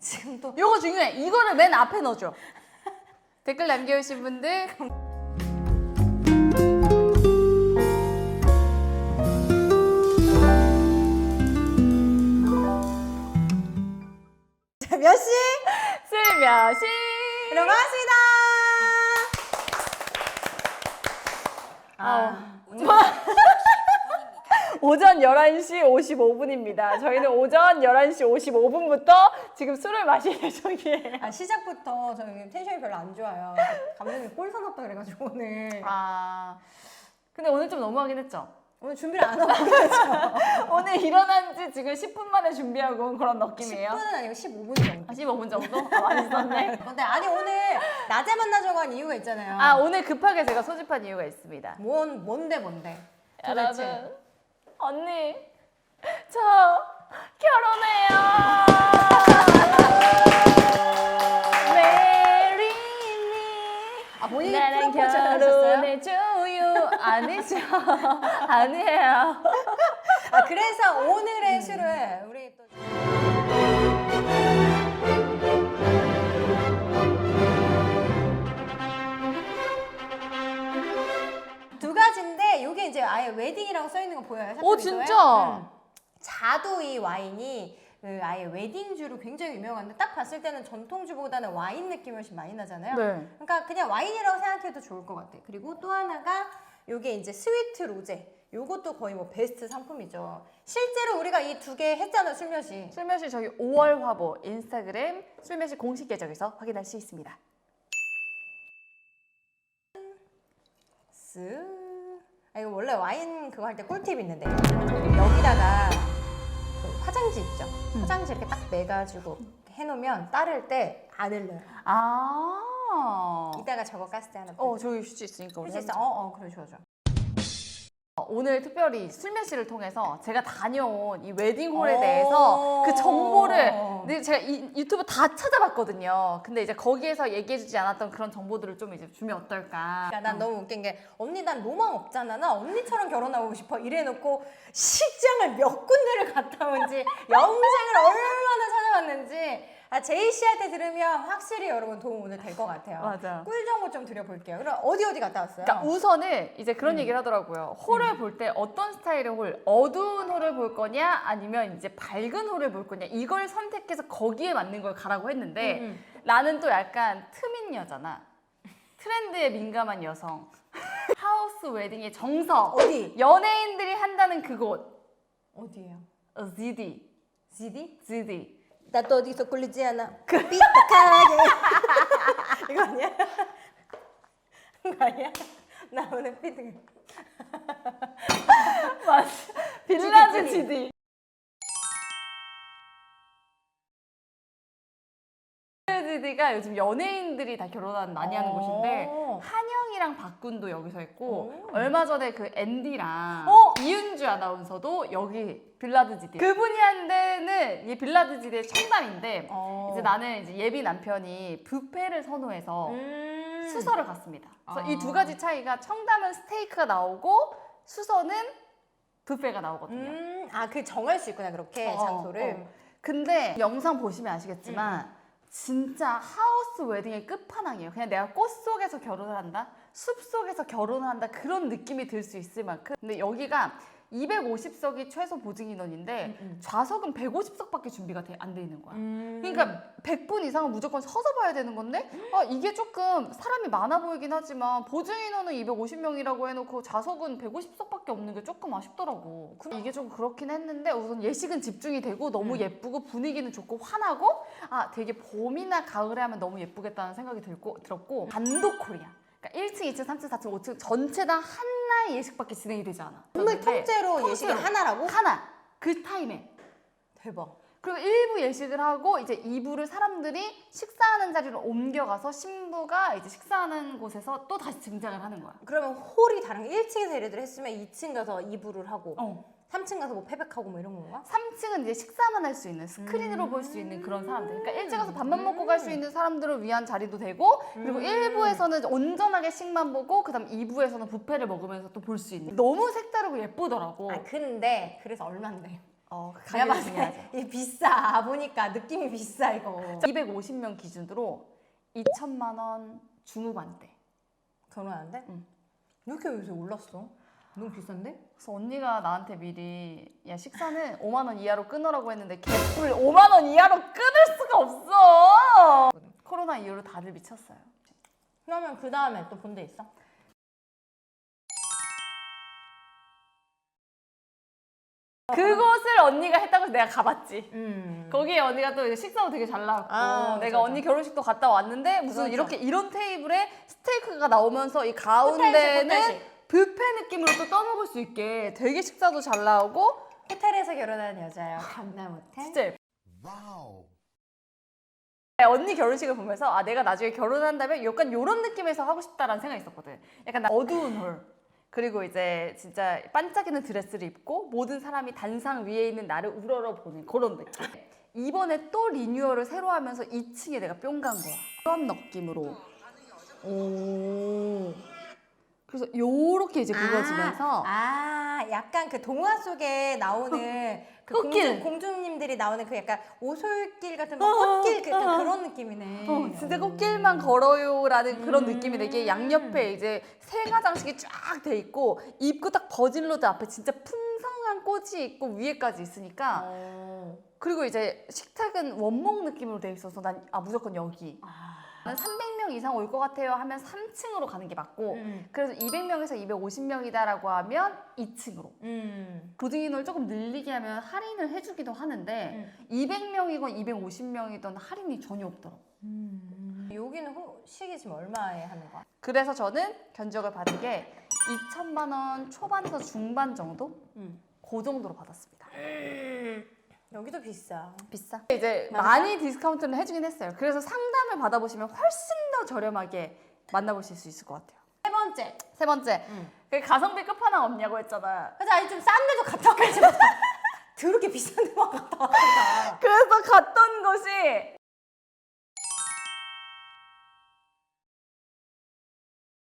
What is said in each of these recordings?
지금 또 요거 중요해. 이거를 맨 앞에 넣어줘. 댓글 남겨주신 분들 자, 몇 시? 슬며시 들어가겠습니다. 아, 오전 11시 55분입니다. 저희는 오전 11시 55분부터 지금 술을 마실 예정이에요. 아, 시작부터 저희 텐션이 별로 안 좋아요. 감독님 꼴 사납다 그래가지고 오늘 아, 근데 오늘 좀 너무하긴 했죠. 오늘 준비를 안 하고 그렇죠. 오늘 일어난 지 지금 10분 만에 준비하고 온 그런 느낌이에요. 10분은 아니고 15분 정도. 아, 15분 정도? 아, 많이 썼네. 근데 아니 오늘 낮에 만나자고 한 이유가 있잖아요. 아, 오늘 급하게 제가 소집한 이유가 있습니다. 뭔 뭔데 뭔데? 도대체. 여러분, 언니, 저 결혼해요. 메리니, 아 본인이 나랑 프로포즈 하셨어요? 결혼해줘요. 아니죠, 아니에요. 아 그래서 오늘의 술을 아예 웨딩이라고 써 있는 거 보여요? 오, 샤프리도에? 진짜? 음. 자두 이 와인이 그 아예 웨딩주로 굉장히 유명한데 딱 봤을 때는 전통주보다는 와인 느낌이 훨씬 많이 나잖아요. 네. 그러니까 그냥 와인이라고 생각해도 좋을 것 같아. 그리고 또 하나가 요게 이제 스위트 로제. 요것도 거의 뭐 베스트 상품이죠. 실제로 우리가 이 두 개 했잖아, 술며시. 술며시 저희 5월 화보 인스타그램 술며시 공식 계정에서 확인할 수 있습니다. 쓱. 원래 와인 그거 할 때 꿀팁이 있는데. 여기다가 그 화장지 있죠. 음. 화장지 이렇게 딱 매가지고 해놓으면 따를 때 안 흘러요. 아, 이따가 저거 때 하나. 어 저기 휴지 있으니까 우리 할수 있어. 어, 어, 그래, 좋아, 좋아. 어, 오늘 특별히 술며시를 통해서 제가 다녀온 이 웨딩홀에 오. 대해서 그 정보를 근데 제가 이 유튜브 다 찾아봤거든요. 근데 이제 거기에서 얘기해주지 않았던 그런 정보들을 좀 이제 주면 어떨까. 그러니까 난 너무 웃긴 게 언니 난 로망 없잖아. 나 언니처럼 결혼하고 싶어. 이래놓고 식장을 몇 군데를 갔다 온지 영상을 얼마나 찾아봤는지 아, 제이 씨한테 들으면 확실히 여러분 도움 오늘 될 것 같아요. 맞아. 꿀 정보 좀 드려볼게요. 그럼 어디 어디 갔다 왔어요? 그러니까 우선은 이제 그런 얘기를 하더라고요. 홀을 볼 때 어떤 스타일의 홀, 어두운 홀을 볼 거냐, 아니면 이제 밝은 홀을 볼 거냐, 이걸 선택해서 거기에 맞는 걸 가라고 했는데 음, 음. 나는 또 약간 트민 여자나 트렌드에 민감한 여성, 하우스 웨딩의 정석, 어디? 연예인들이 한다는 그곳, 어디예요? 어, ZD, ZD? ZD. 나 또 어디서 꿀리지 않아. 삐딱하게. 이거 아니야? 이거 아니야? 나 오늘 삐딱. 맞아. 빌라즈 GD. GD가 요즘 연예인들이 다 결혼하는 많이 하는 곳인데 어. 한영이랑 박군도 여기서 했고 오. 얼마 전에 그 앤디랑 어? 이윤주 아나운서도 여기 빌라드 지대 그분이 한 데는 이 빌라드 지대 청담인데 어. 이제 나는 이제 예비 남편이 뷔페를 선호해서 음. 수서를 갔습니다. 그래서 아. 이두 가지 차이가 청담은 스테이크가 나오고 수서는 뷔페가 나오거든요. 음, 아, 그 정할 수 있구나, 그렇게 어, 장소를. 어. 근데 영상 보시면 아시겠지만 진짜 하우스 웨딩의 끝판왕이에요. 그냥 내가 꽃 속에서 결혼을 한다, 숲 속에서 결혼을 한다 그런 느낌이 들 수 있을 만큼. 근데 여기가 250석이 최소 보증 인원인데 음, 음. 좌석은 150석밖에 준비가 안 돼 있는 거야. 음. 그러니까 100분 이상은 무조건 서서 봐야 되는 건데 아, 이게 조금 사람이 많아 보이긴 하지만 보증 인원은 250명이라고 해놓고 좌석은 150석밖에 없는 게 조금 아쉽더라고. 이게 좀 그렇긴 했는데 우선 예식은 집중이 되고 너무 음. 예쁘고 분위기는 좋고 환하고 아 되게 봄이나 가을에 하면 너무 예쁘겠다는 생각이 들고 들었고 단독 홀이야. 그러니까 1층, 2층, 3층, 4층, 5층 전체 다 하나의 예식밖에 진행이 되지 않아. 정말 그런데 통째로 예식이 통째로. 하나라고? 하나 그 타임에 대박. 그리고 1부 예식을 하고 이제 2부를 사람들이 식사하는 자리로 옮겨가서 신부가 이제 식사하는 곳에서 또 다시 등장을 하는 거야. 그러면 홀이 다른 게 1층에서 예를 들어 했으면 2층 가서 이불을 하고 어. 3층 가서 뭐 패백하고 뭐 이런 건가? 3층은 이제 식사만 할 수 있는 스크린으로 볼 수 있는 그런 사람들. 그러니까 일찍 가서 밥만 먹고 갈 수 있는 사람들을 위한 자리도 되고 그리고 음. 1부에서는 온전하게 식만 보고 그다음 2부에서는 뷔페를 먹으면서 또 볼 수 있는. 너무 색다르고 예쁘더라고. 아 근데 그래서 얼마인데? 어, 내가 가격이 봤을 중요하죠. 때이 비싸 보니까 느낌이 비싸 이거. 250명 기준으로 2천만 원 중후반대. 결혼하는데? 응. 이렇게 요새 올랐어? 너무 비싼데? 그래서 언니가 나한테 미리 야 식사는 5만 원 이하로 끊으라고 했는데 개뿔 5만 원 이하로 끊을 수가 없어. 코로나 이후로 다들 미쳤어요. 그러면 그 다음에 또 본 데 있어? 그곳을 언니가 했다고 해서 내가 가봤지. 음. 거기에 언니가 또 식사도 되게 잘 나왔고 아, 내가 맞아, 언니 결혼식도 갔다 왔는데 무슨 그렇죠. 이렇게 이런 테이블에 스테이크가 나오면서 이 가운데는 호텔식. 뷔페 느낌으로 또 떠먹을 수 있게 되게 식사도 잘 나오고 호텔에서 결혼한 여자요. 강남 호텔. 진짜 예뻐. Wow. 언니 결혼식을 보면서 아 내가 나중에 결혼한다면 약간 이런 느낌에서 하고 싶다라는 생각이 있었거든. 약간 나 어두운 홀 그리고 이제 진짜 반짝이는 드레스를 입고 모든 사람이 단상 위에 있는 나를 우러러 보는 그런 느낌. 이번에 또 리뉴얼을 새로 하면서 2층에 내가 뿅 간 거야. 그런 느낌으로. 오. 그래서 요렇게 이제 굵어지면서 아, 약간 그 동화 속에 나오는 그 꽃길. 공주, 공주님들이 나오는 그 약간 오솔길 같은 뭐 어, 꽃길 그, 어, 어. 그런 느낌이네. 어, 진짜 꽃길만 걸어요라는 그런 음. 느낌이 되게 양옆에 이제 생화 장식이 쫙 돼 있고 입구 딱 버진로드 앞에 진짜 풍성한 꽃이 있고 위에까지 있으니까 어. 그리고 이제 식탁은 원목 느낌으로 돼 있어서 난 아 무조건 여기 아. 난 300명 이상 올 것 같아요 하면 3층으로 가는 게 맞고 음. 그래서 200명에서 250명이다라고 하면 2층으로 음. 보증인을 조금 늘리게 하면 할인을 해주기도 하는데 200명이건 250명이든 할인이 전혀 없더라고 음. 여기는 후식이 지금 얼마에 하는 거야? 그래서 저는 견적을 받은 게 2천만 원 초반에서 중반 정도? 음. 그 정도로 받았습니다. 여기도 비싸. 비싸? 이제 맞아? 많이 디스카운트를 해주긴 했어요. 그래서 상담을 받아보시면 훨씬 더 저렴하게 만나보실 수 있을 것 같아요. 세 번째. 세 번째, 음. 그 가성비 끝판왕 없냐고 했잖아. 그래서 아니 좀 싼 데도 갔다. 뭐. 더럽게 비싼 데만 갔다 왔다. 그래서 갔던 곳이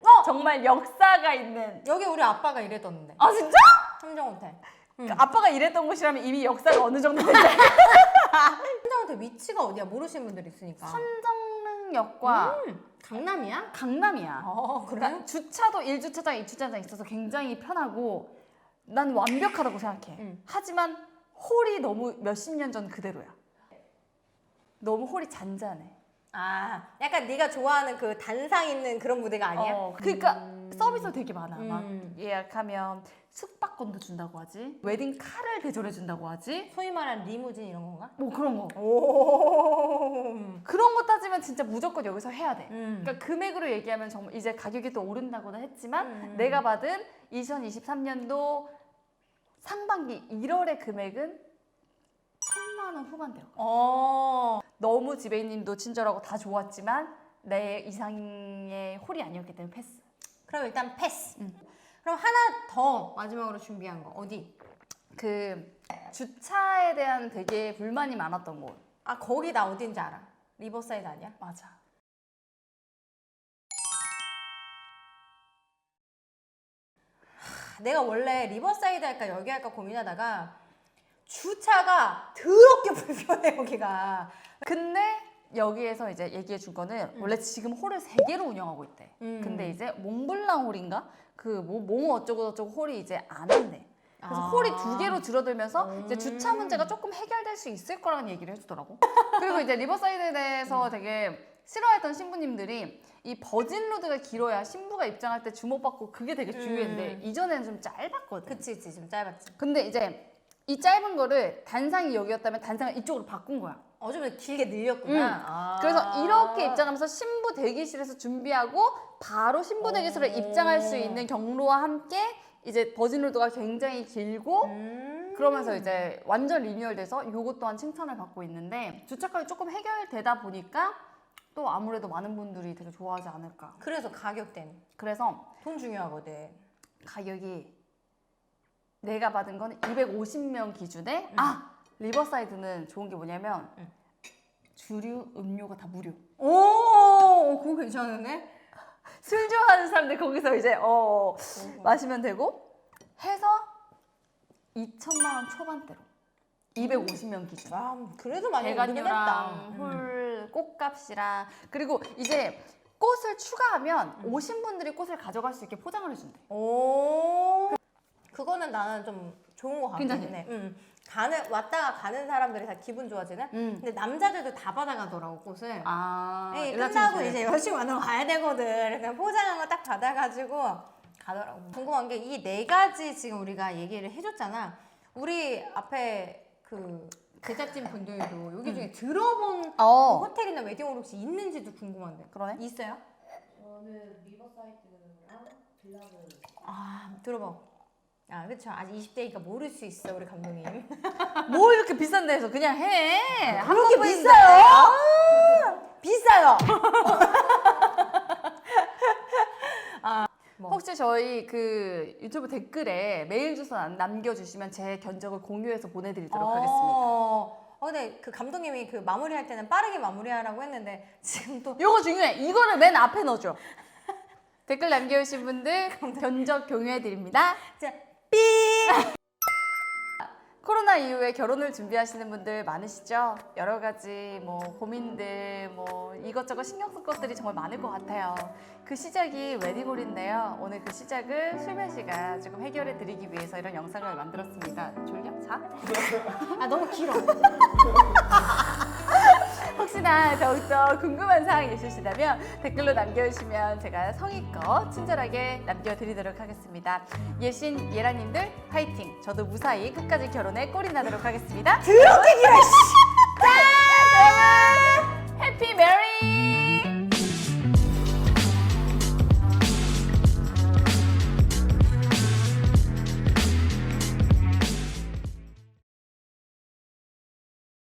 어! 정말 역사가 있는 여기 우리 아빠가 일했던데. 아 진짜? 삼정 호텔. 그 아빠가 일했던 곳이라면 이미 역사가 어느 정도 되지 삼정 호텔 위치가 어디야? 모르시는 분들이 있으니까. 선정역과 음, 강남이야? 강남이야. 어, 그래? 그러니까 주차도 1주차장, 2주차장 있어서 굉장히 편하고 난 완벽하다고 생각해. 응. 하지만 홀이 너무 몇십 년 전 그대로야. 너무 홀이 잔잔해. 아, 약간 네가 좋아하는 그 단상 있는 그런 무대가 아니야? 어, 그러니까 서비스 되게 많아. 음. 막 예약하면 숙박권도 준다고 하지. 웨딩 카를 대절해 준다고 하지. 소위 말하는 리무진 이런 건가? 뭐 그런 거. 오. 그런 거 따지면 진짜 무조건 여기서 해야 돼. 음. 그러니까 금액으로 얘기하면 정말 이제 가격이 또 오른다고는 했지만 음. 내가 받은 2023년도 상반기 1월의 금액은 천만 원 후반대요. 어. 너무 지배인님도 친절하고 다 좋았지만 내 이상의 홀이 아니었기 때문에 패스. 그럼 일단 패스. 음. 그럼 하나 더 마지막으로 준비한 거 어디? 그 주차에 대한 되게 불만이 많았던 곳. 아 거기 나 어딘지 알아. 리버사이드 아니야? 맞아. 내가 원래 리버사이드 할까 여기 할까 고민하다가 주차가 더럽게 불편해 여기가. 근데 여기에서 이제 얘기해 준 거는 원래 지금 홀을 세 개로 운영하고 있대. 음. 근데 이제 몽블랑 홀인가? 그뭐 뭐 어쩌고 저쩌고 홀이 이제 안 한대. 그래서 아. 홀이 두 개로 줄어들면서 음. 이제 주차 문제가 조금 해결될 수 있을 거라는 얘기를 해주더라고. 그리고 이제 리버사이드에 대해서 음. 되게 싫어했던 신부님들이 이 버진 로드가 길어야 신부가 입장할 때 주목받고 그게 되게 중요했는데 음. 이전에는 좀 짧았거든. 그치 그치 좀 짧았지. 근데 이제 이 짧은 거를 단상이 여기였다면 단상을 이쪽으로 바꾼 거야. 어 좀 길게 늘렸구나. 응. 아. 그래서 이렇게 입장하면서 신부 대기실에서 준비하고 바로 신부 대기실에 오. 입장할 수 있는 경로와 함께 이제 버진 로드가 굉장히 길고 음. 그러면서 이제 완전 리뉴얼돼서 요것 또한 칭찬을 받고 있는데 주차값이 조금 해결되다 보니까 또 아무래도 많은 분들이 되게 좋아하지 않을까. 그래서 가격 때문에 그래서 돈 중요하거든. 가격이 내가 받은 건 250명 기준에 아 리버사이드는 좋은 게 뭐냐면 응. 주류 음료가 다 무료. 오, 그거 괜찮은데? 술 좋아하는 사람들 거기서 이제 어, 마시면 되고 해서 2천만 원 초반대로 250명 기준. 와 그래도 많이 오르긴 했다. 대관료랑 홀 꽃값이랑 그리고 이제 꽃을 추가하면 음. 오신 분들이 꽃을 가져갈 수 있게 포장을 해준대. 오 그거는 나는 좀 좋은 것 같긴 괜찮지? 해. 응. 가는 왔다가 가는 사람들이 다 기분 좋아지는. 음. 근데 남자들도 다 받아가더라고 꽃을. 아, 에이, 연락 끝나고. 이제 여자친구 만나러 가야 되거든. 그냥 포장한 거 딱 받아가지고 가더라고. 궁금한 게 이 네 가지 지금 우리가 얘기를 해줬잖아. 우리 앞에 그 제작진 분들도 여기 중에 들어본 어, 호텔이나 웨딩홀 혹시 있는지도 궁금한데. 그러네. 있어요? 저는 리버사이드랑 빌라를 아 들어봐. 아 그렇죠. 아직 20대니까 모를 수 있어 우리 감독님. 뭐 이렇게 비싼 데서 그냥 해. 한 그렇게 번뿐인데. 비싸요? 비싸요. 뭐. 혹시 저희 그 유튜브 댓글에 메일 주소 남- 남겨주시면 제 견적을 공유해서 보내드리도록 하겠습니다. 어, 어, 근데 그 감독님이 그 마무리할 때는 빠르게 마무리하라고 했는데 지금 또 요거 중요해. 이거를 맨 앞에 넣어줘. 댓글 남겨주신 분들 견적 공유해드립니다. 진짜 삐. 코로나 이후에 결혼을 준비하시는 분들 많으시죠? 여러 가지 뭐 고민들 뭐 이것저것 신경 쓸 것들이 정말 많을 것 같아요. 그 시작이 웨딩홀인데요. 오늘 그 시작을 술면 씨가 조금 해결해 드리기 위해서 이런 영상을 만들었습니다. 졸려? 자? 아 너무 길어. 혹시나 더욱더 궁금한 사항 있으시다면 댓글로 남겨주시면 제가 성의껏 친절하게 남겨드리도록 하겠습니다. 예신 예라님들 화이팅! 저도 무사히 끝까지 결혼에 꼴이 나도록 하겠습니다. 그렇게 길어! 짠! 여러분 해피 메리